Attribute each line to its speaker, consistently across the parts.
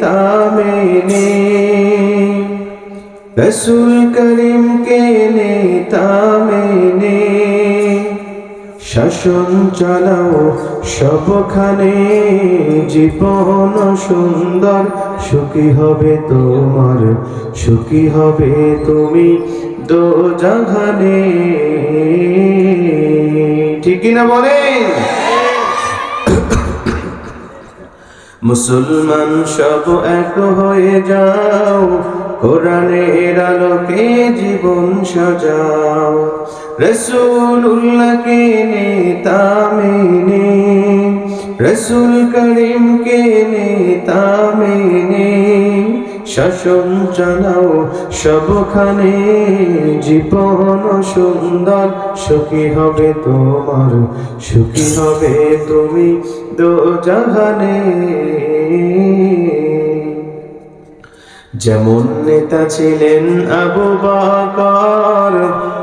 Speaker 1: তা মেনে রসুল করিমকে নেতা মেনে শাসন চালাও সবখানে জীবন সুন্দর সুখী হবে তোমার, সুখী হবে তুমি দো জাহানে ঠিক না বলেন? মুসলমান সব এক হয়ে যাও, কোরআনের আলোকে জীবন সাজাও। রসুল্লাহকে নেতা মেনে, রসুল করিমকে নেতা মেনে, শাসন চালাও সবখানে, জীবন সুন্দর, সুখী হবে তোমার, সুখী হবে তুমি। দো জাহানে। যেমন নেতা ছিলেন আবু বাকর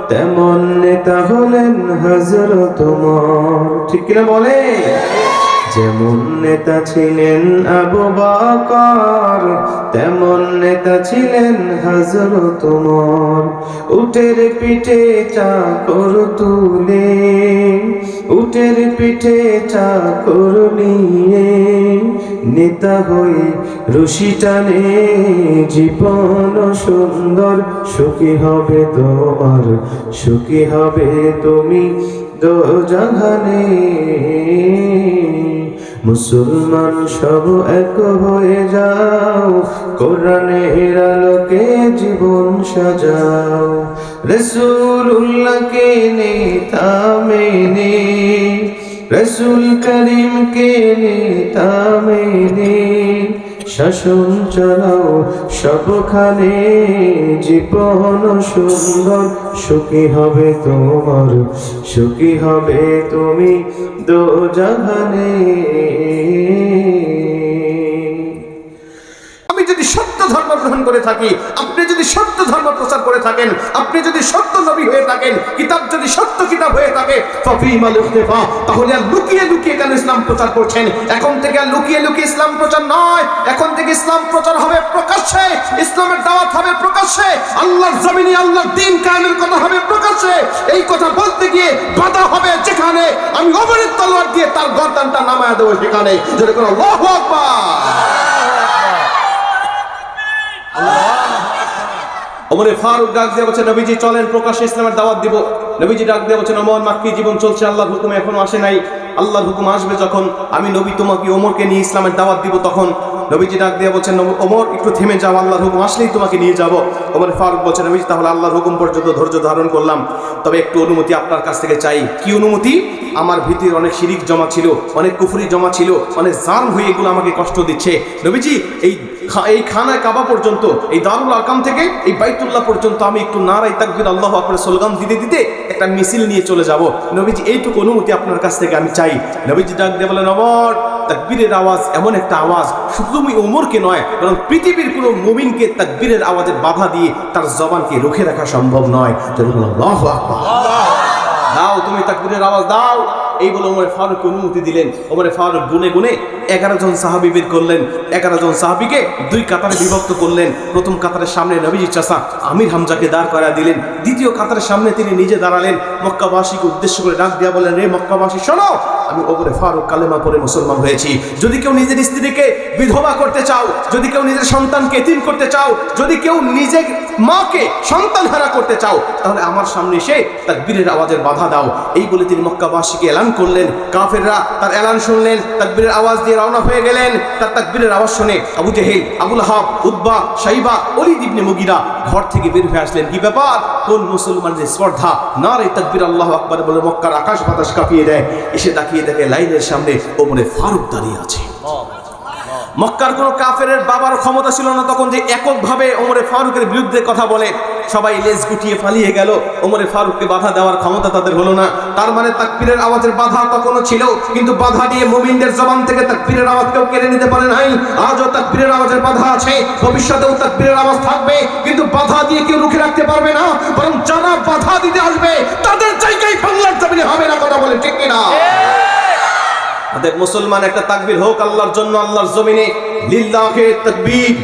Speaker 1: তেমন নেতা হলেন হজরত ঠিক কিনা বলে যেমন নেতা ছিলেন আবু বাকর, তেমন নেতা ছিলেন হজরত তোমার উটের পিঠে চাকর তুলে, উটের পিঠে চাকর নিয়ে নেতা হয়ে রশি টানে। জীবন সুন্দর, সুখী হবে তোমার, সুখী হবে তুমি দো জাহানে মুসলমান সব এক হয়ে যাও কোরআনের আলোকে জীবন সাজাও। রসুল্লাহকে নেতা মেনে। রসুল করিমকে নেতা মেনে। শাসন চালাও সবখানে জীবন সুন্দর। সুখী হবে তোমার সুখী হবে তুমি দো জাহানে
Speaker 2: আমি যদি সত্য ধর্ম গ্রহণ করে থাকি, আপনি যদি সত্য ধর্ম প্রচার করে থাকেন, আপনি যদি সত্য নবী হয়ে থাকেন, কিতাব যদি সত্য কিতাব হয়ে থাকে তাহলে আর লুকিয়ে লুকিয়ে কেন ইসলাম প্রচার করছেন? এখন থেকে আর লুকিয়ে লুকিয়ে ইসলাম প্রচার নয়। এখন থেকে ইসলাম প্রচার হবে প্রকাশ্যে, ইসলামের দাওয়াত হবে প্রকাশ্যে, আল্লাহর জমিনে আল্লাহর দিন কায়েমের কথা হবে প্রকাশ্যে। এই কথা বলতে গিয়ে বাধা হবে যেখানে, আমি অবরিত তলোয়ার দিয়ে তার গর্দানটা নামায় দেবো সেখানে। যদি কোনো আল্লাহু আকবার। ওমরে ফারুক ডাক দিয়ে বলছে, নবীজি, চলেন, প্রকাশ্যে ইসলামের দাওয়াত দিব। নবীজি ডাক দিয়ে বলছেন অমর মাক্কি, জীবন চলছে, আল্লাহর হুকুম এখনও আসে নাই। আল্লাহর হুকুম আসবে যখন আমি নবী তোমাকে ওমরকে নিয়ে ইসলামের দাওয়াত দিব তখন। নবীজি ডাক দিয়ে বলছেন, "নব- ওমর, একটু থেমে যাও, আল্লাহর হুকুম আসলেই তোমাকে নিয়ে যাব। ওমর ফারুক বলছেন নবীজি, তাহলে আল্লাহর হুকুম পর্যন্ত ধৈর্য ধারণ করলাম। তবে একটু অনুমতি আপনার কাছ থেকে চাই। কি অনুমতি? আমার ভিতরে অনেক শিরিক জমা ছিল, অনেক কুফরি জমা ছিল, অনেক জাল হয়ে এগুলো আমাকে কষ্ট দিচ্ছে। নবীজি, এই এই খানায় কাবা পর্যন্ত, এই দারুল আকাম থেকে এই বাইতুল্লাহ পর্যন্ত আমি একটু নারাই তাকবির, আল্লাহ আপনার স্লোগান দিতে দিতে একটা মিছিল নিয়ে চলে যাব। নবীজি, এইটুকু অনুমতি আপনার কাছ থেকে আমি চাই। নবীজি ডাক দিয়ে বলেন অমর তাকবীরের আওয়াজ এমন একটা আওয়াজ শুধু তুমি ওমরকে নয় বরং পৃথিবীর কোনো মুমিনকে তাকবীরের আওয়াজের বাধা দিয়ে তার জবানকে রুখে রাখা সম্ভব নয়। দাও তুমি তাকবীরের আওয়াজ দাও। এই বলে ওমরে ফারুক অনুমতি দিলেন। ওমরে ফারুক গুনে গুনে এগারো জন সাহাবি বের করলেন। এগারো জন সাহাবিকে দুই কাতারে বিভক্ত করলেন। প্রথম কাতারের সামনে নবীজি চাষা আমির হামজাকে দাঁড় করা দিলেন। দ্বিতীয় কাতারের সামনে তিনি নিজে দাঁড়ালেন। মক্কাবাসীকে উদ্দেশ্য করে ডাক দিয়া বলেন রে মক্কাবাসী, শোনো, আমি ওপরে ফারুক কালেমা পরে মুসলমান হয়েছি। যদি কেউ নিজের স্ত্রীকে বিধবা করতে চাও, যদি কেউ নিজের সন্তানকে এতিম করতে চাও, যদি কেউ নিজের মাকে সন্তান হারা করতে চাও, তাহলে আমার সামনে এসে তার বীরের আওয়াজের বাধা দাও। এই বলে তিনি মক্কাবাসীকে এলান করলেন, কাফেররা তার এলান শুনলেন, তাকবীরের আওয়াজ দিয়ে রওনা হয়ে গেলেন। তার তাকবীরের আওয়াজ শুনে Abu Jahl, Abu Lahab Utba Shaiba Walid ibn Mughira ঘর থেকে বের হয়ে আসলেন। কি ব্যাপার? কোন মুসলমানদের স্পর্ধা না রে তাকবীর আল্লাহ আকবার বলে মক্কার আকাশ বাতাস কাঁপিয়ে দেয়। এসে তাকিয়ে দেখে লাইনের সামনে ওমরে ফারুক দাঁড়িয়ে আছে। মক্কার কোনো কাফের বাবার ক্ষমতা ছিল না তখন যে এককভাবে ওমরে ফারুকের বিরুদ্ধে কথা বলে। সবাই লেজ গুটিয়ে পালিয়ে গেল। ওমরে ফারুককে বাধা দেওয়ার ক্ষমতা তাদের হলো না। তার মানে তাকবীরের আওয়াজের বাধা তখনও ছিল, কিন্তু বাধা দিয়ে মুমিনদের জবান থেকে তাকবীরের আওয়াজ কেউ কেড়ে নিতে পারে নাই। আজও তাকবীরের আওয়াজের বাধা আছে, ভবিষ্যতেও তাকবীরের আওয়াজ থাকবে, কিন্তু বাধা দিয়ে কেউ রুখে রাখতে পারবে না, বরং যারা বাধা দিতে আসবে, তাদের জায়গায় বাংলার জমিনে হবে না কথা বলে, ঠিক কিনা? মুসলমান একটা তাকবীর হোক, আল্লাহর জন্য আল্লাহর জমিনে। লিল্লাহে তাকবীর।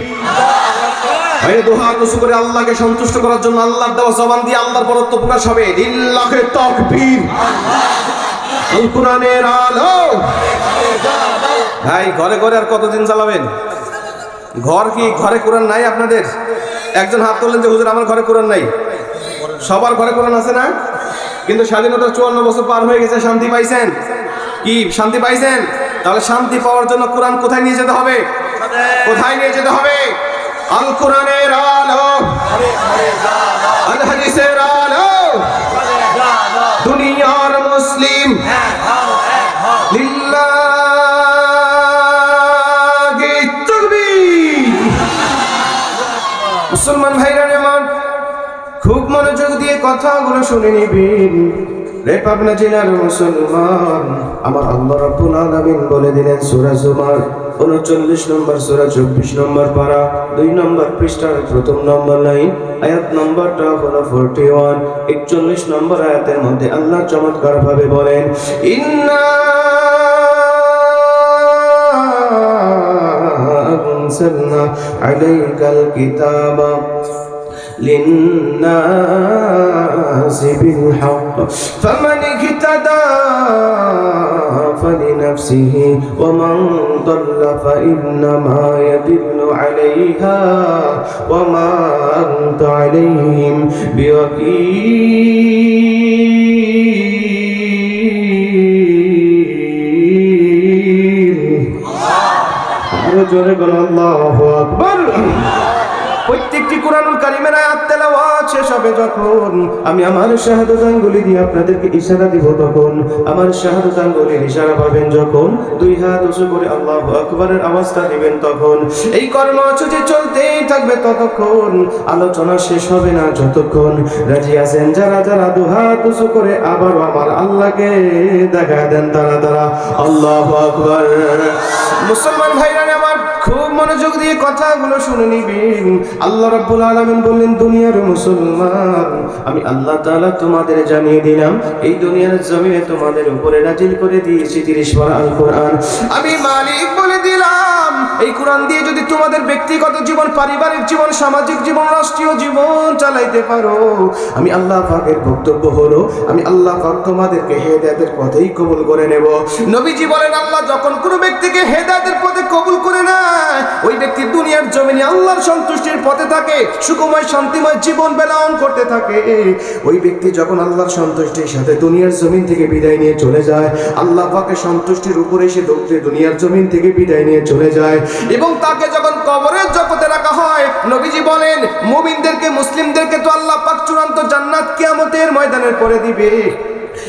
Speaker 2: করে আল্লাহকে সন্তুষ্ট করার জন্য জবান দিয়ে আল্লাহর প্রকাশ হবে। আলো। ভাই, ঘরে ঘরে আর কতদিন চালাবেন? ঘর কি ঘরে কোরআন নাই আপনাদের? একজন হাত তুললেন যে, হুজুর, আমার ঘরে কোরআন নাই। সবার ঘরে কোরআন আছে না? কিন্তু স্বাধীনতা চুয়ান্ন বছর পার হয়ে গেছে, শান্তি পাইছেন? কি, শান্তি পাইছেন? তাহলে শান্তি পাওয়ার জন্য কোরআন কোথায় নিয়ে যেতে হবে? কোথায় নিয়ে যেতে হবে? আল কোরআনের আলো। আল হাদিসের আলো। দুনিয়ার মুসলিম। মুসলমান ভাইরা খুব মনোযোগ দিয়ে কথাগুলো শুনে নিবেন। রে পাবনা জেলার মুসলমান আমার আল্লাহ রাব্বুল আলামিন বলে দিলেন সূরা জুমার 39 নম্বর সূরা 24 নম্বর পারা দুই নম্বর পৃষ্ঠার প্রথম নম্বর লাইন আয়াত নম্বরটা হলো 41 41 নম্বর আয়াতের মধ্যে আল্লাহ চমৎকার ভাবে বলেন ইন্না أنزلنا عليك الكتاب للناس بالحق. فمن اهتدى فلنفسه ومن ضل فإنما يدل عليها وما أنت عليهم بوكيل. جرب الله أكبر. প্রত্যেকটি কোরআনুল কারিমের আয়াত তেলাওয়াত শেষ হবে যখন আমি আমার শাহাদাত আঙ্গুলি দিয়ে আপনাদেরকে ইশারা দিব তখন। আমার শাহাদাত আঙ্গুলির ইশারা পাবেন যখন দুই হাত উঁচু করে আল্লাহু আকবারের আওয়াজটা দিবেন তখন। এই কর্মসূচি চলতেই থাকবে ততক্ষণ। আলোচনা শেষ হবে না যতক্ষণ। রাজি আছেন যারা যারা দু হাত উঁচু করে আবারও আমার আল্লাহকে দেখা দেন তারা তারা। আল্লাহু আকবার। মুসলমান ভাইরা, আমার খুব মনোযোগ দিয়ে কথাগুলো শুনে নিবেন। আল্লাহ রাব্বুল আলামিন বললেন, দুনিয়ার মুসলমান, আমি আল্লাহ তাআলা তোমাদের জানিয়ে দিলাম, এই দুনিয়ার জমিনে তোমাদের উপরে নাজিল করে দিয়েছি 30 পারা আল কোরআন আমি মালিক বলে দিলাম এই কোরআন দিয়ে যদি তোমাদের ব্যক্তিগত জীবন, পারিবারিক জীবন, সামাজিক জীবন, রাষ্ট্রীয় জীবন চালাইতে পারো, আমি আল্লাহ পাকের বক্তব্য হলো, আমি আল্লাহ পাক তোমাদেরকে হেদায়েতের পথেই কবুল করে নেব। নবীজি বলেন, আল্লাহ যখন কোনো ব্যক্তিকে হেদায়েতের পথে কবুল করে নেয়, ওই ব্যক্তি দুনিয়ার জমিনে আল্লাহর সন্তুষ্টির পথে থাকে, সুখময়, শান্তিময় জীবন বেলায়ন করতে থাকে। ওই ব্যক্তি যখন আল্লাহর সন্তুষ্টির সাথে দুনিয়ার জমিন থেকে বিদায় নিয়ে চলে যায়, আল্লাহ পাকের সন্তুষ্টির উপরে সে দুনিয়ার জমিন থেকে বিদায় নিয়ে চলে যায় এবং তাকে যখন কবরের জগতে রাখা হয়, নবীজি বলেন, মুমিনদেরকে, মুসলিমদেরকে তো আল্লাহ পাক চূড়ান্ত জান্নাত কিয়ামতের ময়দানের পরে দিবে।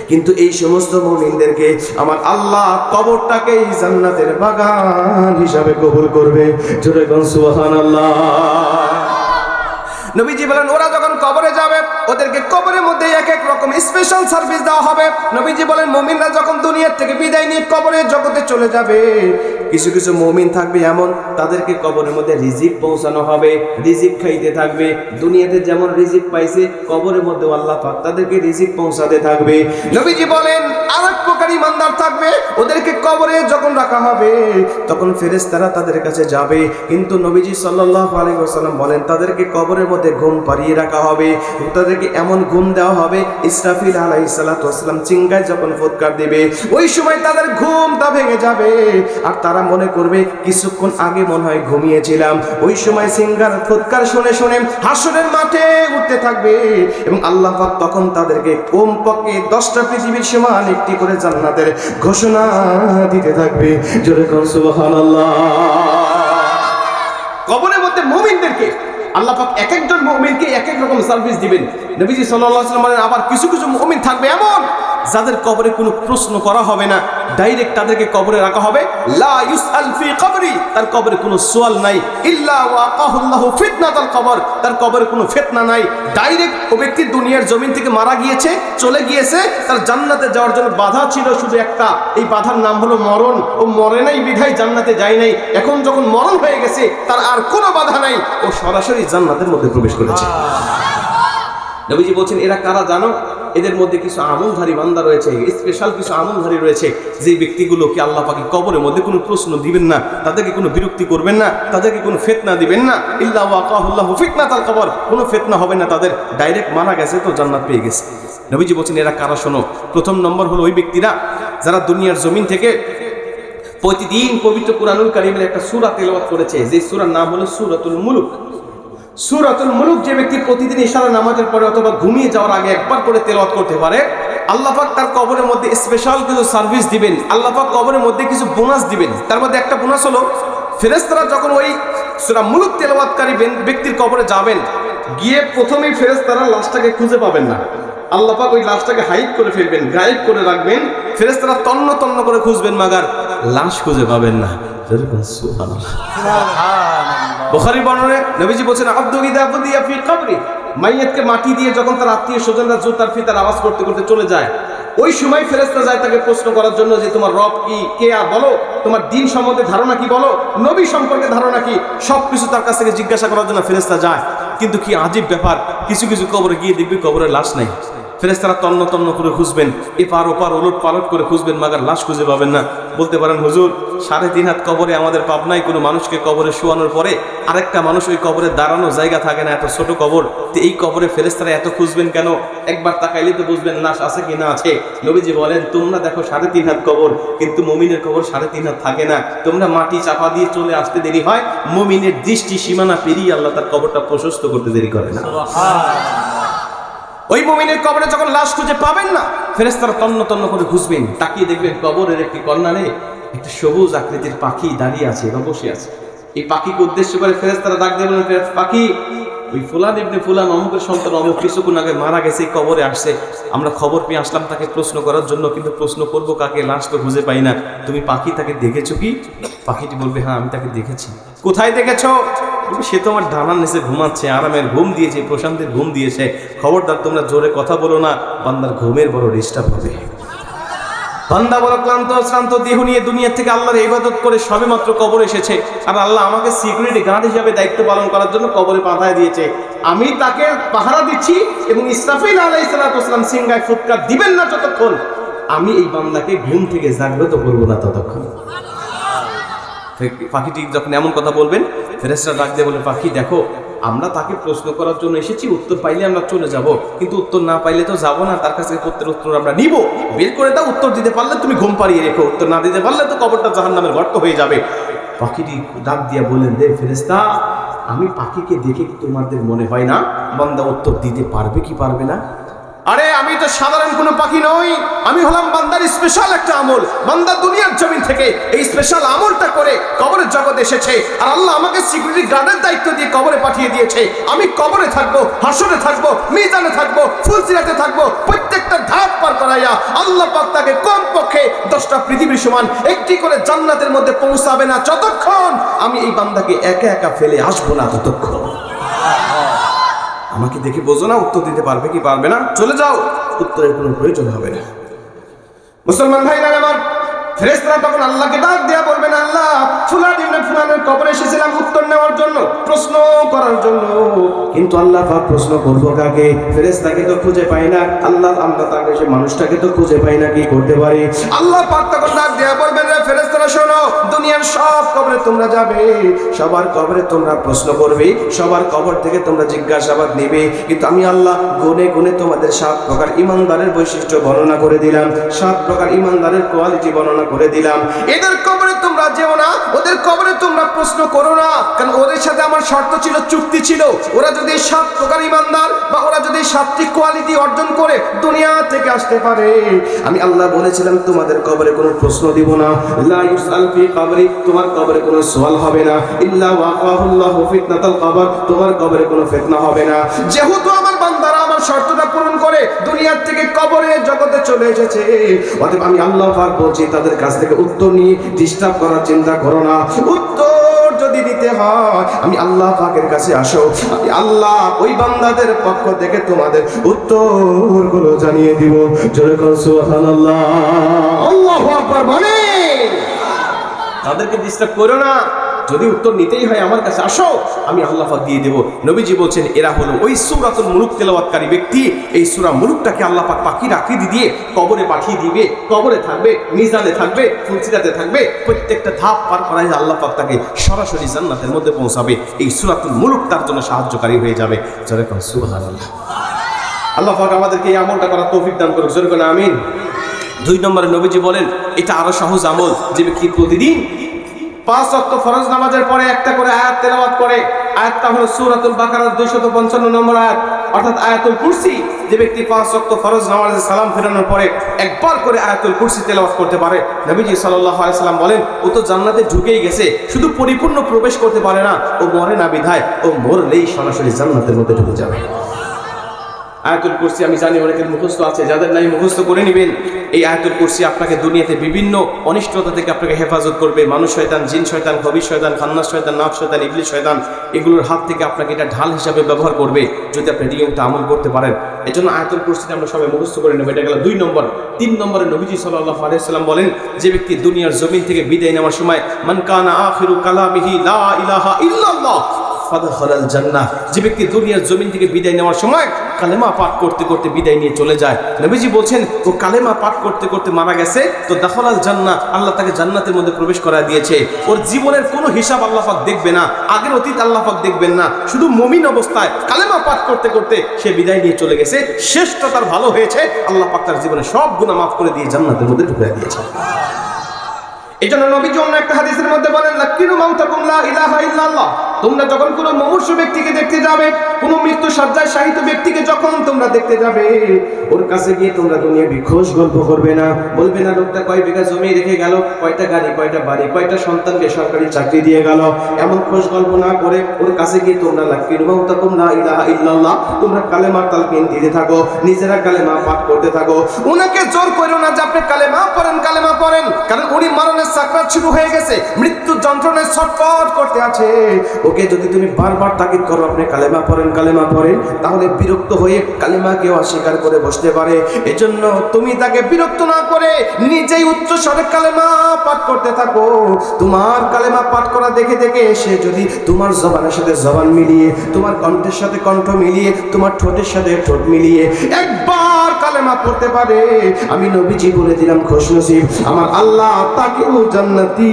Speaker 2: কিন্তু এই সমস্ত মুমিনদেরকে আমার আল্লাহ কবরটাকে জান্নাতের বাগান হিসাবে কবুল করবে। জোরে সুবহানাল্লাহ। নবীজি বলেন, ওরা যখন কবরে যাবে, ওদেরকে কবরের মধ্যে এক এক রকম স্পেশাল সার্ভিস দেওয়া হবে। নবীজি বলেন, মুমিনরা যখন দুনিয়ার থেকে বিদায় নিয়ে কবরের জগতে চলে যাবে, কিছু কিছু মুমিন থাকবে এমন, তাদেরকে কবরের মধ্যে রিজিক পৌঁছানো হবে, রিজিক খাইতে থাকবে। দুনিয়াতে যেমন রিজিক পাইছে, কবরের মধ্যে আল্লাহ পাক তাদেরকে রিজিক পৌঁছাতে থাকবে। নবীজি বলেন, আরেক প্রকার ইমানদার থাকবে, ওদেরকে কবরে যখন রাখা হবে, তখন ফেরেশতারা তাদের কাছে যাবে। কিন্তু নবীজি সাল্লাল্লাহু আলাইহি ওয়াসাল্লাম বলেন, তাদেরকে কবরের মধ্যে ঘুম পাড়িয়ে রাখা হবে। তাদেরকে এমন ঘুম দেওয়া হবে, ইসরাফিল আলাইহিস সালাতু ওয়াসালাম চিঙ্গায় যখন ফুৎকার দিবে, ওই সময় তাদের ঘুমটা ভেঙে যাবে। আর তারা মনে করবে, কিছুক্ষণ আগে মনে হয় ঘুমিয়েছিলাম। ওই সময় সিঙ্গার ফুৎকার শুনে শুনে হাসরের মাঠে উঠতে থাকবে এবং আল্লাহ তখন তাদেরকে কমপক্ষে দশটা পৃথিবীর সমান একটি করে জান্নাতের ঘোষণা দিতে থাকবে। জোরে কোন সুবহানাল্লাহ। কবরের মধ্যে মুমিনদেরকে আল্লাহ পাক এক একজন মুমিনকে এক এক রকম সার্ভিস দিবেন। নবীজি বলেন, আবার কিছু কিছু মুমিন থাকবে এমন যাদের কবরে কোনো প্রশ্ন করা হবে না ডাইরেক্ট তাদেরকে কবরে রাখা হবে। লা ফি তার কবরে কোনো সোয়াল নাই। ইল্লা কবর, তার কবরে কোনো ফিতনা নাই। ডাইরেক্ট ও ব্যক্তি দুনিয়ার জমিন থেকে মারা গিয়েছে, চলে গিয়েছে, তার জান্নাতে যাওয়ার জন্য বাধা ছিল শুধু একটা। এই বাধার নাম হলো মরণ, ও মরে নাই, বিধায় জান্নাতে যায় নাই। এখন যখন মরণ হয়ে গেছে, তার আর কোনো বাধা নাই। ও সরাসরি জান্নাতের মধ্যে প্রবেশ করেছে। নবীজি বলছেন, এরা কারা জানো? এদের মধ্যে কিছু আমলধারী বান্দা রয়েছে স্পেশাল কিছু আমলধারী রয়েছে যে ব্যক্তিগুলোকে আল্লাহ পাকে কবরের মধ্যে কোনো প্রশ্ন দিবেন না, তাদেরকে কোনো বিরক্তি করবেন না, তাদেরকে কোনো ফেতনা দিবেন না, ইল্লা ওয়াকাহুল্লাহ ফিতনা তাল কবর, কোনো ফেতনা হবে না, তাদের ডাইরেক্ট মারা গেছে তো জান্নাত পেয়ে গেছে। নবীজি বলছেন, এরা কারা শোনো? প্রথম নম্বর হলো ওই ব্যক্তিরা যারা দুনিয়ার জমিন থেকে প্রতিদিন পবিত্র কুরআনুল কারিমের একটা সূরা তেলাওয়াত করেছে যে সূরার নাম হলো সূরাতুল মুলুক। সূরাতুল মুলুক যে ব্যক্তি প্রতিদিন ইশারা নামাজের পরে অথবা ঘুমিয়ে যাওয়ার আগে একবার করে তেলাওয়াত করতে পারে, আল্লাহ পাক তার কবরের মধ্যে স্পেশাল কিছু সার্ভিস দিবেন, আল্লাহ পাক কবরের মধ্যে কিছু বোনাস দিবেন। তার মধ্যে একটা বোনাস হলো, ফেরেশতারা যখন ওই সূরা মুলুক তেলাওয়াতকারী ব্যক্তির কবরে যাবেন, গিয়ে প্রথমেই ফেরেশতারা লাশটাকে খুঁজে পাবেন না। আল্লাহ পাক ওই লাশটাকে হাইড করে ফেলবেন গায়েব করে রাখবেন, ফেরেশতারা তন্ন তন্ন করে খুঁজবেন, মাগার লাশ খুঁজে পাবেন না। যেরকম সুবহানাল্লাহ। বুখারী বর্ণনে নবীজি বলেন আব্দু ইদা বুদিয়া ফি কবরি। মাইয়াতকে মাটি দিয়ে যখন তার আত্মীয় স্বজনরা জুতার ফিতার আওয়াজ করতে করতে চলে যায়, ওই সময় ফেরেশতা যায় তাকে প্রশ্ন করার জন্য যে, তোমার রব কি, কে আর বলো? তোমার দিন সম্বন্ধে ধারণা কি বলো? নবী সম্পর্কে ধারণা কি? সবকিছু তার কাছ থেকে জিজ্ঞাসা করার জন্য ফেরেশতা যায়। কিন্তু কি আজীব ব্যাপার, কিছু কিছু কবরে গিয়ে দেখবি কবরের লাশ নাই। ফেরেস্তারা তন্ন তন্ন করে খুঁজবেন, এপার ওপার, ওলট পালট করে খুঁজবেন, মাগার লাশ খুঁজে পাবেন না। বলতে পারেন, হুজুর, সাড়ে তিন হাত কবরে আমাদের পাবনায় কোনো মানুষকে কবরে শোয়ানোর পরে আরেকটা মানুষ ওই কবরে দাঁড়ানো জায়গা থাকে না, এত ছোট কবর। তো এই কবরে ফেরেস্তারা এত খুঁজবেন কেন? একবার তাকাইলে তো বুঝবেন লাশ আছে কি না আছে। নবীজি বলেন, তোমরা দেখো সাড়ে তিন হাত কবর, কিন্তু মমিনের কবর সাড়ে তিন হাত থাকে না। তোমরা মাটি চাপা দিয়ে চলে আসতে দেরি হয়, মমিনের দৃষ্টি সীমানা পেরিয়ে আল্লাহ তার কবরটা প্রশস্ত করতে দেরি করে না। ওই মুমিনের কবরে যখন লাশ খুঁজে পাবেন না ফেরেস্তারা তন্ন তন্ন করে খুঁজবেন তাকিয়ে দেখবেন কবরের একটি কর্নারে একটা সবুজ আকৃতির পাখি দাঁড়িয়ে আছে বা বসে আছে। এই পাখিকে উদ্দেশ্য করে ফেরেস্তারা ডাক "ফেরেশ- পাখি, ওই ফুলান ইবনে ফুলান অমুকের সন্তান, অমুক কিছুক্ষণ আগে মারা গেছে কবরে আসছে। আমরা খবর পেয়ে আসলাম তাকে প্রশ্ন করার জন্য, কিন্তু প্রশ্ন করব কাকে, লাশ তো খুঁজে পাই না। তুমি পাখি তাকে দেখেছ কি? পাখিটি বলবে হ্যাঁ আমি তাকে দেখেছি। কোথায় দেখেছ? সে তো আমার ডানার নিচে ঘুমাচ্ছে, আরামের ঘুম দিয়েছে, প্রশান্তের ঘুম দিয়েছে। খবরদার, তোমরা জোরে কথা বলো না, বান্দার ঘুমের বড় ডিস্টার্ব হবে। বান্দা বড় ক্লান্ত, শ্রান্ত, দেহ নিয়ে দুনিয়া থেকে আল্লাহর ইবাদত করে সবে মাত্র কবর এসেছে। আর আল্লাহ আমাকে সিকিউরিটি গার্ড হিসাবে দায়িত্ব পালন করার জন্য কবরে পাঠায় দিয়েছে। আমি তাকে পাহারা দিচ্ছি এবং ইসরাফিল আলাই সালাতাম সিংগায় ফুৎকার দিবেন না যতক্ষণ। আমি এই বান্দাকে ঘুম থেকে জাগ্রত করব না ততক্ষণ। পাখিটি যখন এমন কথা বলবেন ফেরেসরা ডাক দিয়ে বলে পাখি দেখো, আমরা তাকে প্রশ্ন করার জন্য এসেছি, উত্তর পাইলে আমরা চলে যাব। কিন্তু উত্তর না পাইলে তো যাব না, তার কাছে প্রত্যেক উত্তর আমরা নিব। বের করে দাও, উত্তর দিতে পারলে তুমি ঘুম পাড়িয়ে রেখো, উত্তর না দিতে পারলে তো কবরটা জাহান নামের গর্ত হয়ে যাবে। পাখিটি ডাক দিয়া বললেন দে ফেরেস্তা আমি পাখিকে দেখে তোমাদের মনে হয় না, বান্দা উত্তর দিতে পারবে কি পারবে না? আরে আমি তো সাধারণ কোনো পাখি নই, আমি হলাম বান্দার স্পেশাল একটা আমল। বান্দা দুনিয়ার জমিন থেকে এই স্পেশাল আমলটা করে কবরের জগৎ এসেছে। আর আল্লাহ আমাকে সিকিউরিটি গার্ডের দায়িত্ব দিয়ে কবরে পাঠিয়ে দিয়েছে। আমি কবরে থাকব, হাসরে থাকব, মিজানে থাকব ফুলসিরাতে থাকব, প্রত্যেকটা ধাপ পার করাইয়া আল্লাহ পাক তাকে কমপক্ষে দশটা পৃথিবীর সমান একটি করে জান্নাতের মধ্যে পৌঁছাবে না। যতক্ষণ আমি এই বান্দাকে একা একা ফেলে আসব না, ততক্ষণ। আমাকে দেখে বোঝো না, উত্তর দিতে পারবে কি পারবে না। চলে যাও, উত্তরের কোনো প্রয়োজন হবে না। মুসলমান ভাইরা, আমার ফেরেশতারা তখন আল্লাহকে ডাক দেয়া বলবেন আল্লাহ ফুলান ইবনে ফুলানের কবরে এসেছিলাম উত্তর নেওয়ার জন্য, প্রশ্ন করার জন্য। কিন্তু আল্লাহ পাক প্রশ্ন করব কাকে? ফেরেশতাকে তো খুঁজে পাই না। আল্লাহ আমরা তাকে সে মানুষটাকে তো খুঁজে পাই না, কি করতে পারি? আল্লাহ পাক তখন ডাক দেয়া বলবেন, রে ফেরেশতারা শোনো দুনিয়ার সব কবরে তোমরা যাবে। সবার কবরে তোমরা প্রশ্ন করবে, সবার কবর থেকে তোমরা জিজ্ঞাসাবাদ নেবে। কিন্তু আমি আল্লাহ গুনে গুনে তোমাদের সাত প্রকার ইমানদারের বৈশিষ্ট্য বর্ণনা করে দিলাম, সাত প্রকার ইমানদারের কোয়ালিটি বর্ণনা করে দিলাম। এদের কবরে তোমরা যেও না, ওদের কবরে তোমরা প্রশ্ন করো না, কারণ ওদের সাথে আমার শর্ত ছিল, চুক্তি ছিল। ওরা যদি সাত প্রকার ইমানদার বা ওরা যদি সাতটি কোয়ালিটি অর্জন করে দুনিয়া থেকে আসতে পারে। আমি আল্লাহ বলেছিলাম, তোমাদের কবরে কোনো প্রশ্ন দিব না। লা করে আমি আল্লাহ বলছি, তাদের কাছ থেকে উত্তর নিয়ে ডিস্টার্ব করার চিন্তা করো না। উত্তর যদি দিতে হয়, আমি আল্লাহ পাকের কাছে আসো। আমি আল্লাহ ওই বান্দাদের পক্ষ থেকে তোমাদের উত্তরগুলো জানিয়ে দিব। জোরে কোন সুবহানাল্লাহ। আল্লাহু আকবার তাদেরকে ডিস্টার্ব করো না। যদি উত্তর নিতেই হয় আমার কাছে, আসো, আমি আল্লাহ পাক দিয়ে দেবো। নবীজি বলছেন, এরা হলো ওই সুরাতুল মুলুক তেলাওয়াতকারী ব্যক্তি। এই সুরা মুলুকটাকে আল্লাহ পাক পাখির আকৃতি দিয়ে কবরে পাঠিয়ে দিবে। কবরে থাকবে, মিজানে থাকবে ফুলসিরাতে থাকবে। প্রত্যেকটা ধাপ পার করাই আল্লাহ পাক তাকে সরাসরি জান্নাতের মধ্যে পৌঁছাবে। এই সুরাতুল মুলুক তার জন্য সাহায্যকারী হয়ে যাবে। যেরকম সুবহানাল্লাহ। আল্লাহ পাক আমাদেরকে এই আমলটা করার তৌফিক দান করুক। যেরকম আমিন। দুই নম্বরে নবীজি বলেন এটা আরও সহজ আমল যে ব্যক্তি প্রতিদিন পাঁচ অক্ট ফরজ নামাজের পরে একটা করে আয়াত তেলাওয়াত করে। আয়াতটা হলো সূরাতুল বাকারার 255 নম্বর আয়াত। অর্থাৎ আয়াতুল কুরসি। যে ব্যক্তি পাঁচ অক্ট ফরজ নামাজে সালাম ফেরানোর পরে একবার করে আয়াতুল কুরসি তেলাওয়াত করতে পারে। নবীজি আলাইহি সাল্লাম বলেন, ও তো জান্নাতে ঢুকেই গেছে, শুধু পরিপূর্ণ প্রবেশ করতে পারে না, ও মরে না বিধায়, ও মরলেই সরাসরি জান্নাতের মধ্যে ঢুকে যাবে। আয়াতুল কুরসি আমি জানি অনেকের মুখস্থ আছে, যাদের নাই মুখস্থ করে নেবেন। এই আয়াতুল কুরসি আপনাকে দুনিয়াতে বিভিন্ন অনিষ্টতা থেকে আপনাকে হেফাজত করবে। মানুষ শয়তান, জিন শয়তান কবির শয়তান, খান্নাস শয়তান নাফ শয়তান ইবলিশ শয়তান, এগুলোর হাত থেকে আপনাকে এটা ঢাল হিসাবে ব্যবহার করবে যদি আপনি নিয়মিত আমল করতে পারেন। এই জন্য আয়াতুল কুরসিটা আমরা সবাই মুখস্থ করে নেব। এটা গেল দুই নম্বর। তিন নম্বরে নবীজি সাল্লাহ আলাইসাল্লাম বলেন, যে ব্যক্তি দুনিয়ার জমিন থেকে বিদায় নেওয়ার সময়, মান কানা আখিরু কালামিহি লা ইলাহা ইল্লাল্লাহ যে ব্যক্তি দুনিয়ার জমিন থেকে বিদায় নেওয়ার সময় কালেমা পাঠ করতে করতে বিদায় নিয়ে চলে যায়। নবীজি বলছেন, ও কালেমা পাঠ করতে করতে মারা গেছে, তো দাখলাল জান্নাহ আল্লাহ তাকে জান্নাতের মধ্যে প্রবেশ করা দিয়েছে। ওর জীবনের কোনো হিসাব আল্লাহ পাক দেখবে না, আগের অতীত আল্লাহ পাক দেখবেন না। শুধু মমিন অবস্থায় কালেমা পাঠ করতে করতে সে বিদায় নিয়ে চলে গেছে। শেষটা তার ভালো হয়েছে, আল্লাহ পাক তার জীবনে সব গুণা মাফ করে দিয়ে জান্নাতের মধ্যে ঢুকে দিয়েছে। এই জন্য নবীজি অন্য একটা হাদিসের মধ্যে বলেন মাউতাকুম লা ইলাহা ইল্লাল্লাহ। তোমরা যখন কোনো মুমূর্ষ ব্যক্তিকে দেখতে যাবে, কোনো মৃত্যু সজ্জায় শায়িত ব্যক্তিকে যখন তোমরা দেখতে যাবে, ওর কাছে গিয়ে তোমরা দুনিয়া বিখোশ গল্প করবে না। বলবে না, লোকটা কয় বিঘা জমি রেখে গেল, কয়টা গাড়ি, কয়টা বাড়ি, কয়টা সন্তানকে সরকারি চাকরি দিয়ে গেল? এমন খোঁজ গল্প না করে ওর কাছে গিয়ে তোমরা ইল্লাল্লাহ তোমরা কালেমার তালকিন দিতে থাকো, নিজেরা কালেমা পাঠ করতে থাকো। ওনাকে জোর করো না যে আপনি কালেমা পড়েন কালেমা পড়েন, কারণ উনি মরণের সাকরাত শুরু হয়ে গেছে মৃত্যু যন্ত্রণায় ছটফট করতে আছে। ওকে যদি তুমি বারবার তাকিদ করো, আপনি কালেমা পড়েন কালেমা পড়েন, তাহলে বিরক্ত হয়ে কালেমাকেও অস্বীকার করে বসতে পারে। এজন্য তুমি তাকে বিরক্ত না করে নিজেই উচ্চ স্বরে কালেমা পাঠ করতে থাকো। তোমার কালেমা পাঠ করা দেখে দেখে সে যদি তোমার জবানের সাথে জবান মিলিয়ে, তোমার কণ্ঠের সাথে কণ্ঠ মিলিয়ে, তোমার ঠোঁটের সাথে ঠোঁট মিলিয়ে, একবার কালেমা পড়তে পারে। আমি নবীজি বলে দিলাম, খোশ নসিব। আমার আল্লাহ তাকেও জান্নাতি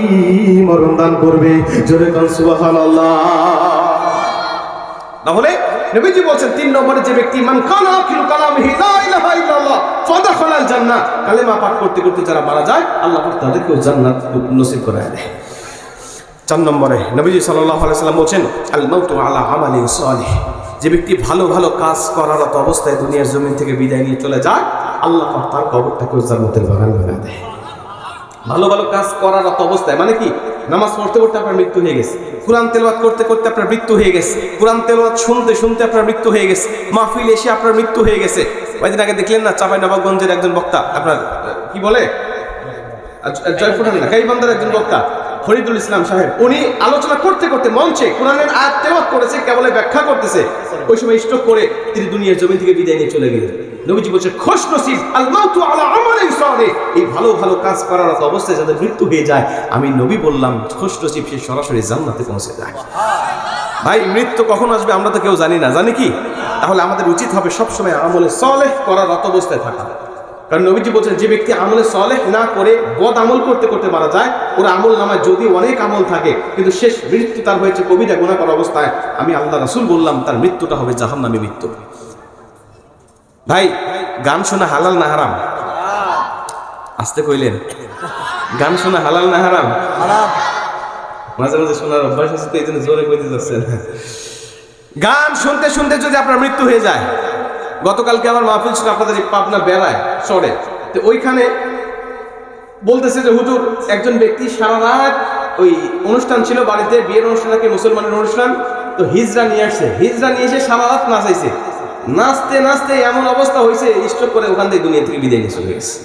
Speaker 2: মরণ দান করবে। জোরে কান, সুবহানাল্লাহ। তাহলে নবীজি বলছেন, তিন নম্বরে যে ব্যক্তি, মান কানা আখিরু কালামিহি, লা ইলাহা ইল্লাল্লাহ, ফাদাখালাল জান্নাহ। কালেমা পাঠ করতে করতে যারা মারা যায়, আল্লাহ পাক তাদেরকেও জান্নাত নসিব করে দেয়। চার নম্বরে নবীজি সাল্লাল্লাহু আলাইহি সাল্লাম বলছেন আল মাউতু আলা আমালিন সালিহ। যে ব্যক্তি ভালো ভালো কাজ করারত অবস্থায় দুনিয়ার জমিন থেকে বিদায় নিয়ে চলে যায়, আল্লাহ তার কবরটাকেও জান্নাতের বাগান বানিয়ে দেয়। ভালো ভালো কাজ করার অবস্থায় মানে কি? নামাজ পড়তে পড়তে আপনার মৃত্যু হয়ে গেছে। কোরআন তেলওয়াত করতে করতে আপনার মৃত্যু হয়ে গেছে। কোরআন তেলওয়াত শুনতে শুনতে আপনার মৃত্যু হয়ে গেছে। মাহফিল এসে আপনার মৃত্যু হয়ে গেছে। কয়েকদিন আগে দেখলেন না চাপাই নবাবগঞ্জের একজন বক্তা, আপনার কি বলে? জয়পুরহান না গাইবান্ধার একজন বক্তা। ফরিদুল ইসলাম সাহেব, উনি আলোচনা করতে করতে মঞ্চে কোরআনের আয়াত তেলাওয়াত করেছে, কেবল ব্যাখ্যা করতেছে। ওই সময় স্ট্রোক করে তিনি দুনিয়ার জমি থেকে বিদায় নিয়ে চলে গেলেন। নবীজি বলছে, খোশ নসিব আল্লাহ তু আলা আমালিন সালিহ। এই ভালো ভালো কাজ করার অবস্থায় যাদের মৃত্যু হয়ে যায়, আমি নবী বললাম, খোশ নসিব, সে সরাসরি জান্নাতে পৌঁছে যায়। ভাই, মৃত্যু কখন আসবে আমরা তো কেউ জানি না, জানি কি? তাহলে আমাদের উচিত হবে সবসময় আমলে সলেহ করার রত অবস্থায় থাকা। কারণ নবীজি বলছেন যে ব্যক্তি আমলে সলেহ না করে বদ আমল করতে করতে মারা যায় ওর আমল নামায় যদি অনেক আমল থাকে কিন্তু শেষ মৃত্যু তার হয়েছে কবিতা গুণা করা অবস্থায়। আমি আল্লাহ রাসুল বললাম তার মৃত্যুটা হবে জাহান্নামী মৃত্যু। ভাই গান শোনা হালাল না হারাম? আসতে কইলেন। গান শোনা হালাল না হারাম। মাঝে মাঝে শোনার অভ্যাস আছে তো এই জন্য জোরে কইতে যাচ্ছেন। গান শুনতে শুনতে যদি আপনার মৃত্যু হয়ে যায় গতকালকে আমার মাহফিল ছিল আপনাদের পাবনা বেড়ায় চড়ে তো ওইখানে বলতেছে যে হুজুর একজন ব্যক্তি সারা রাত ওই অনুষ্ঠান ছিল বাড়িতে বিয়ের অনুষ্ঠান নাকি মুসলমানের অনুষ্ঠান? তো হিজরা নিয়ে আসছে। হিজরা নিয়ে এসে সারা রাত নাচাইছে। নাচতে নাচতে এমন অবস্থা হয়েছে স্ট্রোক করে ওখান থেকে দুনিয়া থেকে বিদায় নিয়ে চলে গেছে।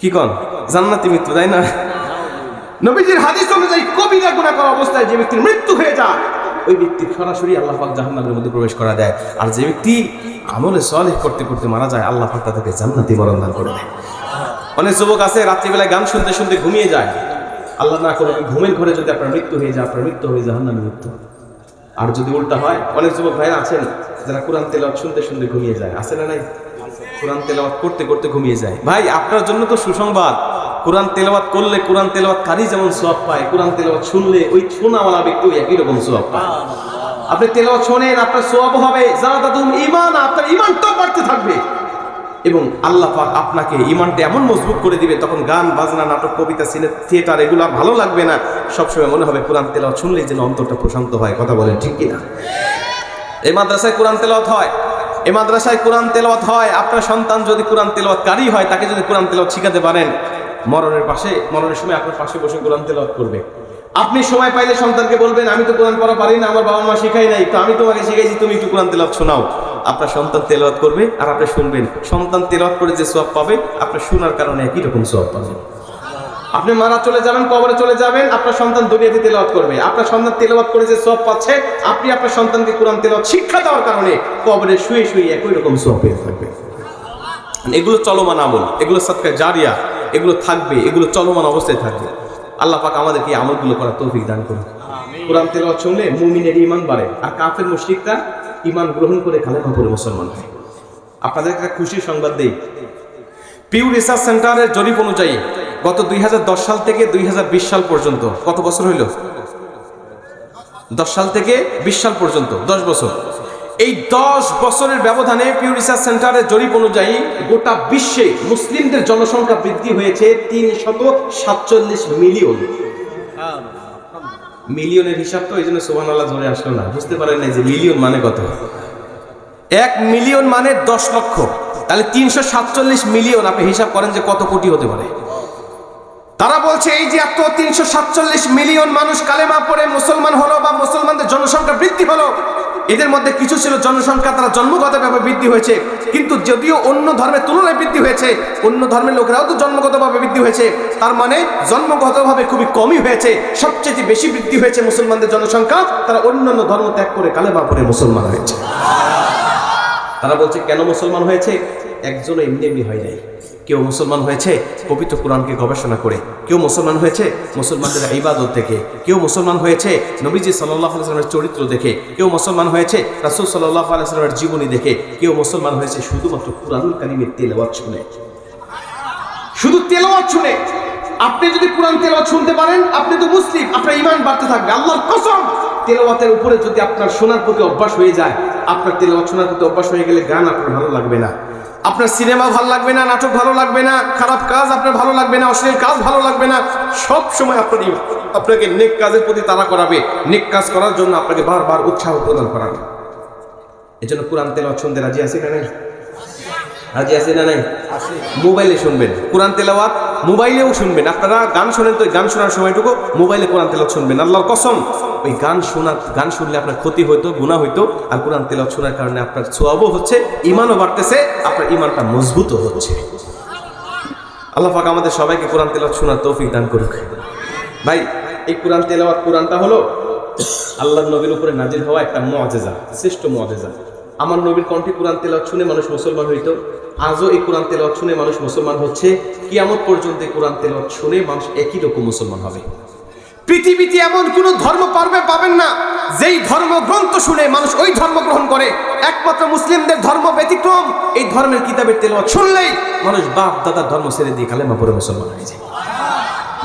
Speaker 2: কি কন? জান্নাতি মৃত্যু তাই না? নবীজির হাদিস অনুযায়ী কবিরা গুণা করা অবস্থায় যে ব্যক্তির মৃত্যু হয়ে যায়। ওই ব্যক্তি সরাসরি আল্লাহ পাক জাহান্নামের মধ্যে প্রবেশ করা দেয়। আর যে ব্যক্তি আমলে সলেহ করতে করতে মারা যায়, আল্লাহ পাক তাদেরকে জান্নাতি মরণ দান করে দেয়। অনেক যুবক আছে, রাত্রিবেলায় গান শুনতে শুনতে ঘুমিয়ে যায়। আল্লাহ না করে ঘুমের ঘরে যদি আপনার মৃত্যু হয়ে যায়, আপনার মৃত্যু হয়ে জাহান্নামে মৃত্যু। আর যদি উল্টা হয়, অনেক যুবক ভাইরা আছেন, যারা কোরআন তেলাওয়াত শুনতে শুনতে ঘুমিয়ে যায়। আছে না নাই? কোরআন তেলাওয়াত করতে করতে ঘুমিয়ে যায়। ভাই, আপনার জন্য তো সুসংবাদ। কোরআন তেলাওয়াত করলে কোরআন তেলাওয়াত কারি যেমন সোয়াব পায় কোরআন তেলাওয়াত শুনলে ওই শোনাওয়ালা ব্যক্তি একই রকম সোয়াব পায়। আপনি তেলাওয়াত শোনেন আপনার সোয়াব হবে জাদাতুম ইমান আপনার ঈমানটাও বাড়তে থাকবে। এবং আল্লাহ পাক আপনাকে ইমানটা এমন মজবুত করে দিবে তখন গান বাজনা নাটক কবিতা সিনে থিয়েটার এগুলো আর ভালো লাগবে না। সবসময় মনে হবে কোরআন তেলাওয়াত শুনলেই যেন অন্তরটা প্রশান্ত হয় কথা বলেন ঠিক কিনা? এই মাদ্রাসায় কোরআন তেলাওয়াত হয় এই মাদ্রাসায় কোরআন তেলাওয়াত হয়। আপনার সন্তান যদি কোরআন তেলাওয়াতকারী হয় তাকে যদি কোরআন তেলাওয়াত শিখাতে পারেন মরণের পাশে, মরণের সময় আপনার পাশে বসে কোরআন তেলাওয়াত করবে। আপনি সময় পাইলে সন্তানকে বলবেন, আমি তো কোরআন পড়া পারি না, আমার বাবা মা শিখাই নাই, তো আমি তোমাকে শিখাইছি, তুমি একটু কোরআন তেলাওয়াত শোনাও। আপনার সন্তান তেলাওয়াত করবে আর আপনি শুনবেন। সন্তান তেলাওয়াত করে যে সওয়াব পাবে, আপনার শোনার কারণে একই রকম সওয়াব পাবে। আপনি মারা চলে যাবেন, কবরে চলে যাবেন, আপনার সন্তান দুনিয়াতে তেলাওয়াত করবে। আপনার সন্তান তেলাওয়াত করে যে সব পাচ্ছে, আপনি আপনার সন্তানকে কোরআন তেলাওয়াত শিক্ষা দেওয়ার কারণে কবরে শুয়ে শুয়ে একই রকম সব পেয়ে থাকবে এগুলো চলমান আমল, এগুলো সৎকার জারিয়া। এগুলো থাকবে এগুলো চলমান অবস্থায় থাকবে। আল্লাহ পাক আমাদেরকে এই আমলগুলো করার তৌফিক দান করুন। কোরআন তেলাওয়াত শুনলে মুমিনের ইমান বাড়ে আর কাফের মুশরিকরা ইমান গ্রহণ করে কালেমা পড়ে মুসলমান হয়। আপনাদের একটা খুশির সংবাদ দেই। পিউ রিসার্চ সেন্টারের জরিপ অনুযায়ী গত দুই হাজার দশ সাল থেকে দুই হাজার বিশ সাল পর্যন্ত কত বছর হইল? দশ সাল থেকে বিশ সাল পর্যন্ত দশ বছর। এই দশ বছরের ব্যবধানে পিউ রিসার্চ সেন্টারের জরিপ অনুযায়ী গোটা বিশ্বে মুসলিমদের জনসংখ্যা বৃদ্ধি হয়েছে তিন শত সাতচল্লিশ মিলিয়ন। মিলিয়নের হিসাব তো এই জন্য সোহান আল্লাহ ধরে আসলো না। বুঝতে পারেন না যে মিলিয়ন মানে কত? এক মিলিয়ন মানে দশ লক্ষ। তাহলে তিনশো সাতচল্লিশ মিলিয়ন আপনি হিসাব করেন যে কত কোটি হতে পারে। তারা বলছে, এই যে এত তিনশো সাতচল্লিশ মিলিয়ন মানুষ কালেমা পড়ে মুসলমান হলো বা মুসলমানদের জনসংখ্যা বৃদ্ধি হলো, এদের মধ্যে কিছু ছিল জনসংখ্যা, তারা জন্মগতভাবে বৃদ্ধি হয়েছে। কিন্তু যদিও অন্য ধর্মের তুলনায় বৃদ্ধি হয়েছে, অন্য ধর্মের লোকেরাও তো জন্মগতভাবে বৃদ্ধি হয়েছে। তার মানে জন্মগতভাবে খুবই কমই হয়েছে, সবচেয়ে বেশি বৃদ্ধি হয়েছে মুসলমানদের জনসংখ্যা, তারা অন্যান্য ধর্ম ত্যাগ করে কালেমা পড়ে মুসলমান হয়েছে। তারা বলছে, কেন মুসলমান হয়েছে? একজন এমনি এমনি হয় নাই। কেউ মুসলমান হয়েছে, পবিত্র কোরআনকে গবেষণা করে। কেউ মুসলমান হয়েছে, মুসলমানদের ইবাদত দেখে। কেউ মুসলমান হয়েছে, নবীজি সাল্লাহ আলাইস্লামের চরিত্র দেখে। কেউ মুসলমান হয়েছে, রাসুল সাল্লাহ আলাইস্লামের জীবনী দেখে। কেউ মুসলমান হয়েছে শুধুমাত্র কোরআনুল কারিমের তেলাওয়াত শুনে। শুধু তেলাওয়াত শুনে। আপনি যদি কোরআন তেলাওয়াত শুনতে পারেন, আপনি তো মুসলিম, আপনার ইমান বাড়তে থাকবে। আল্লাহর কসম! তেলাওয়াতের উপরে যদি আপনার শোনার প্রতি অভ্যাস হয়ে যায়, আপনার তেলাওয়াত শোনার প্রতি অভ্যাস হয়ে গেলে গান আপনার ভালো লাগবে না। আপনার সিনেমা ভালো লাগবে না, নাটক ভালো লাগবে না, খারাপ কাজ আপনার ভালো লাগবে না, অশ্লীল কাজ ভালো লাগবে না, সব সময় আপনার আপনাকে নেক কাজের প্রতি তারা করাবে, নেক কাজ করার জন্য আপনাকে বারবার উৎসাহ প্রদান করাবে। এজন্য কোরআন তেল শুনতে রাজি আছে না রাজি আছে না নাই? মোবাইলে শুনবেন। কোরআন তেলাওয়াত মোবাইলেও শুনবেন। আপনারা গান শোনেন তো গান শোনার সময়টুকু মোবাইলে কোরআন তেলাওয়াত শুনবেন। আল্লাহর কসম ওই গান শোনা গান শুনলে আপনার ক্ষতি হইতো গুণা হইতো আর কোরআন তেলাওয়াত শোনার কারণে আপনার সোয়াবও হচ্ছে ইমানও বাড়তেছে আপনার ইমানটা মজবুত হচ্ছে। আল্লাহ পাক আমাদের সবাইকে কোরআন তেলাওয়াত শোনার তৌফিক দান করুক। ভাই এই কোরআন তেলাওয়াত কোরআনটা হলো আল্লাহর নবীর উপরে নাজিল হওয়া একটা মুআজিজা শ্রেষ্ঠ মুআজিজা আমার নবীর কণ্ঠে কোরআন তেলাওয়াত শুনে মানুষ মুসলমান হইতো। আজও এই কোরআন তেলাওয়াত শুনে মানুষ মুসলমান হচ্ছে। কিয়ামত পর্যন্ত এই কোরআন তেলাওয়াত শুনে মানুষ একই রকম মুসলমান হবে। পৃথিবীতে এমন কোন ধর্ম পারবে পাবেন না, যেই ধর্ম গ্রন্থ শুনে মানুষ ওই ধর্ম গ্রহণ করে। একমাত্র মুসলিমদের ধর্ম ব্যতিক্রম, এই ধর্মের কিতাবের তেলাওয়াত শুনলেই মানুষ বাপ দাদার ধর্ম ছেড়ে দিয়ে কালেমা পড়ে মুসলমান হয়ে যায়।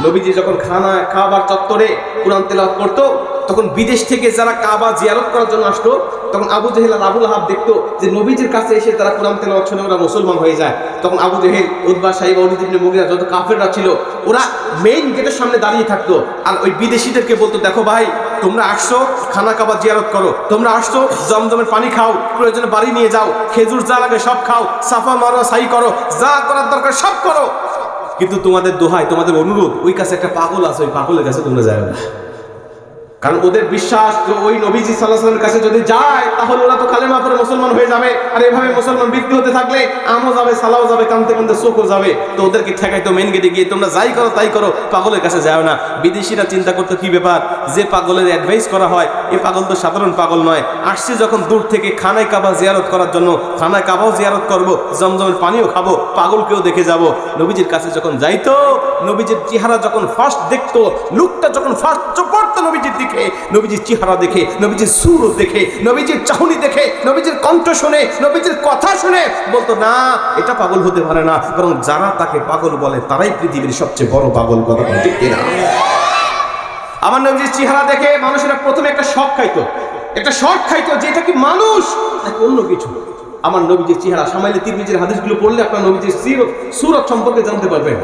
Speaker 2: নবীজি যখন খানা খাবার চত্বরে কোরআন তেলাওয়াত করতো, তখন বিদেশ থেকে যারা কাবা জিয়ারত করার জন্য আসতো তখন আবু জেহেল আর আবুল আহাব দেখতো যে নবীজির কাছে এসে তারা কোরআন তেলাওয়াত শুনে ওরা মুসলমান হয়ে যায়। তখন আবু জেহেল উদ্বা সাহিব অলিদ মুগিরা যত কাফেররা ছিল, ওরা মেইন গেটের সামনে দাঁড়িয়ে থাকতো। আর ওই বিদেশিদেরকে বলতো, দেখো ভাই, তোমরা আসছো, খানা কাবা জিয়ারত করো। তোমরা আসছো, জমজমের পানি খাও, প্রয়োজনে বাড়ি নিয়ে যাও, খেজুর যা লাগে সব খাও, সাফা মারোয়া সাই করো, যা করার দরকার সব করো। কিন্তু তোমাদের দোহাই তোমাদের অনুরোধ, ওই কাছে একটা পাগল আছে, ওই পাগলের কাছে তোমরা যাবে না। কারণ ওদের বিশ্বাস যে ওই নবীজি সাল্লাহামের কাছে যদি যায়, তাহলে ওরা তো কালেমা পরে মুসলমান হয়ে যাবে। আর এভাবে মুসলমান বৃদ্ধি হতে থাকলে আমও যাবে, সালাও যাবে, কানতে কানতে চোখও যাবে। তো ওদেরকে ঠেকাই তো মেন গেটে গিয়ে, তোমরা যাই করো, তাই করো, পাগলের কাছে যাও না। বিদেশিরা চিন্তা করতো, কি ব্যাপার? যে পাগলের অ্যাডভাইস করা হয়, এ পাগল তো সাধারণ পাগল নয়। আসছে যখন দূর থেকে খানায় কাবা জিয়ারত করার জন্য, খানায় কাবাও জিয়ারত করব, জমজমের পানিও খাব, পাগলকেও দেখে যাব। নবীজির কাছে যখন যাইতো, নবীজির চেহারা যখন ফার্স্ট দেখতো লুকটা যখন ফার্স্ট পড়তো নবীজির দিকে নবীজির চেহারা দেখে, নবীজির সুর দেখে, নবীজির চাহনি দেখে, নবীজির কণ্ঠ শুনে, নবীজির কথা শুনে বলতো, না, এটা পাগল হতে পারে না। বরং যারা তাকে পাগল বলে, তারাই পৃথিবীর সবচেয়ে বড় পাগল কথা কিনা? আমার নবীজির চেহারা দেখে মানুষেরা প্রথমে একটা শখ খাইতো। একটা শখ খাইতো যে এটা কি মানুষ অন্য কিছু। আমার নবীজির চেহারা, সামাইলে তিরমিজির হাদিসগুলো পড়লে আপনার নবীজির সুরত সম্পর্কে জানতে পারবেন।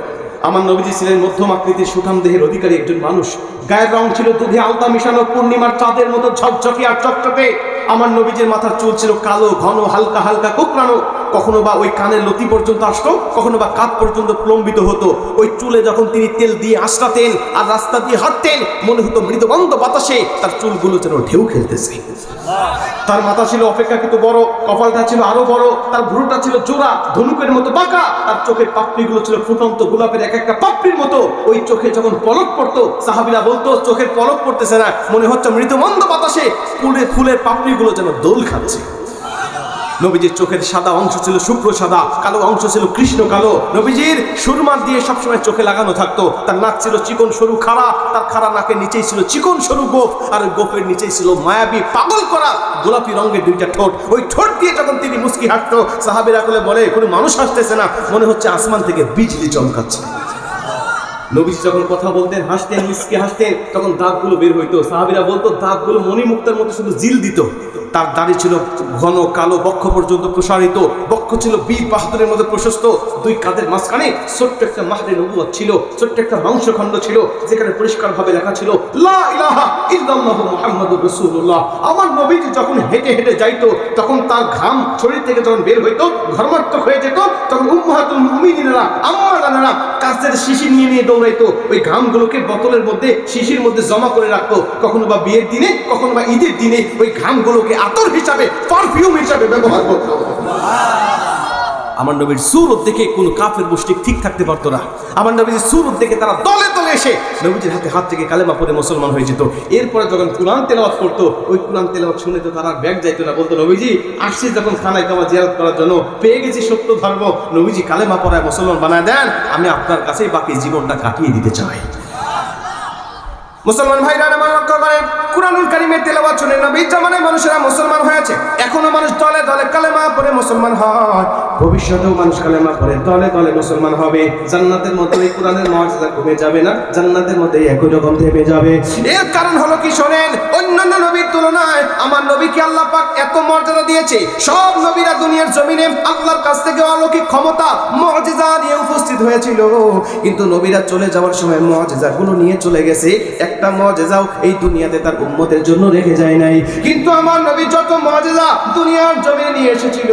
Speaker 2: আমার নবীজি ছিলেন মধ্যম আকৃতির সুঠাম দেহের অধিকারী একজন মানুষ। গায়ের রং ছিল দুধে আলতা মিশানো, পূর্ণিমার চাঁদের মতো ঝকঝকি আর চকচকে। আমার নবীজের মাথার চুল ছিল কালো, ঘন, হালকা হালকা কুকরানো কখনো বা ওই কানের লতি পর্যন্ত আসতো, কখনো বা কাপ পর্যন্ত প্লম্বিত হতো। ওই চুলে যখন তিনি তেল দিয়ে আঁচড়াতেন আর রাস্তা দিয়ে হাঁটতেন, মনে হতো মৃদবন্ধ বাতাসে তার চুলগুলো যেন ঢেউ খেলতেছে। তার মাথা ছিল অপেক্ষাকৃত বড়, কপালটা ছিল আরও বড়, তার ভ্রুটা ছিল জোড়া, ধনুকের মতো বাঁকা, তার চোখের পাপড়িগুলো ছিল ফুটন্ত গোলাপের এক একটা পাপড়ির মতো। ওই চোখে যখন পলক পড়তো, সাহাবিরা বলতো, চোখের পলক পড়তেছে না। মনে হচ্ছে মৃদুমন্দ বাতাসে ফুলে ফুলের পাপড়িগুলো যেন দোল খাচ্ছে। নবীজির চোখের সাদা অংশ ছিল শুভ্র সাদা, কালো অংশ ছিল কৃষ্ণ কালো। নবীজির সুরমার দিয়ে সবসময় চোখে লাগানো থাকতো। তার নাক ছিল চিকন সরু খাড়া, তার খাড়া নাকের নিচেই ছিল চিকন সরু গোফ, আর ওই গোফের নিচেই ছিল মায়াবী পাগল করা গোলাপি রঙের দুইটা ঠোঁট। ওই ঠোঁট দিয়ে যখন তিনি মুস্কি হাঁটতো, সাহাবিরা করে বলে, কোনো মানুষ হাসতেছে না। মনে হচ্ছে আসমান থেকে বিজলি চমকাচ্ছে। নবীজি যখন কথা বলতেন, হাসতেন মিসকে হাসতেন, তখন দাঁতগুলো বের হইতো। সাহাবিরা বলতো, দাঁতগুলো মণিমুক্তার মতো শুধু জিল দিত। তার দাড়ি ছিল ঘন কালো বক্ষ পর্যন্ত প্রসারিত। বক্ষ ছিল বীর বাহাদুরের মতো প্রশস্ত। দুই কাঁধের মাঝখানে ছোট্ট একটা মাহরে নবুয়ত ছিল, ছোট্ট একটা মাংসখণ্ড ছিল, যেখানে পরিষ্কারভাবে লেখা ছিল আমার নবীজি যখন হেঁটে হেঁটে যাইতো, তখন তার ঘাম শরীর থেকে যখন বের হইতো ঘর্মাত্মক হয়ে যেত, তখন উম্মাহাতুল মুমিনিনরা আম্মা জানেরা কাছের শিশি নিয়ে নিয়ে দৌড়াইতো। ওই ঘামগুলোকে বোতলের মধ্যে, শিশির মধ্যে জমা করে রাখতো। কখনো বা বিয়ের দিনে, কখনো বা ঈদের দিনে ওই ঘামগুলোকে আতর হিসাবে পারফিউম হিসাবে ব্যবহার করতো। আমার নবীর সুরত দেখে কোনো কাফের গোষ্ঠী ঠিক থাকতে পারতো না। আমার নবীর সুরত দেখে তারা দলে দলে এসে নবীজির হাতে হাত থেকে কালেমা পরে মুসলমান হয়ে যেত। এরপরে যখন কোরআন তেলাওয়াত করতো, ওই কোরআন তেলাওয়াত শুনে তো তারা ব্যাগ যাইতো না। বলতো, নবীজি আসছি যখন খানায় কাবা জিয়ারত করার জন্য। পেয়ে গেছি সত্য ধর্ম। নবীজি কালেমা পড়ায় মুসলমান বানায় দেন। আমি আপনার কাছেই বাকি জীবনটা কাটিয়ে দিতে চাই। মুসলমান ভাইরা আমার লক্ষ্য করেন, কুরআনুল কারিমের তেলাওয়াত শুনে নবীর জামানায় মানুষেরা মুসলমান হয়েছে। এখনও মানুষ দলে দলে কালেমা পড়ে মুসলমান হয়। ভবিষ্যতেও মানুষ কালেমা পড়ে, দলে দলে মুসলমান হবে। জান্নাতের মতো এই কোরআনের মর্যাদা কমে যাবে না, জান্নাতের মধ্যে একই রকম থেমে যাবে। এর কারণ হলো কি শোনেন, অন্যান্য নবীর তুলনায় আমার নবীকে আল্লাহ পাক এত মর্যাদা দিয়েছে। সব নবীরা দুনিয়ার জমিনে আল্লাহর কাছ থেকে অলৌকিক ক্ষমতা, মর্যাদা নিয়ে উপস্থিত হয়েছিল। কিন্তু নবীরা চলে যাওয়ার সময় মর্যাদাগুলো নিয়ে চলে গেছে। একটা মর্যাদাও এই দুনিয়াতে তার উম্মতের জন্য রেখে যায় নাই। কিন্তু আমার নবী যত মর্যাদা দুনিয়ার জমিনে নিয়ে এসেছিল,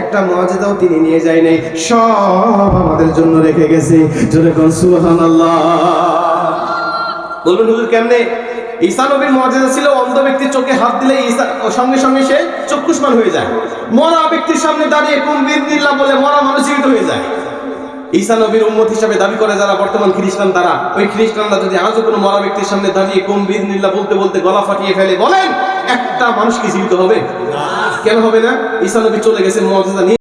Speaker 2: একটা মর্যাদাও তিনি নিয়ে যায় নাই, সব আমাদের জন্য রেখে গেছে। জোরে কোন সুবহানাল্লাহ। বলবেন হুজুর কেমনে? ঈসা নবীর মর্যাদা ছিল, অন্ধ ব্যক্তির চোখে হাত দিলে ঈসা সঙ্গে সঙ্গে সে চক্ষুষ্মান হয়ে যায়। মরা ব্যক্তির সামনে দাঁড়িয়ে কুম্বির নিল্লা বলে মরা মানুষ জীবিত হয়ে যায়। ঈসা নবীর উম্মত হিসাবে দাবি করে যারা বর্তমান খ্রিস্টান তারা ওই খ্রিস্টানরা যদি আজও কোনো মরা ব্যক্তির সামনে দাঁড়িয়ে কোন নিল্লা বলতে বলতে গলা ফাটিয়ে ফেলে বলেন একটা মানুষকে জীবিত হবে? কেন হবে না? ঈসা নবী চলে গেছে মর্যাদা নিয়ে।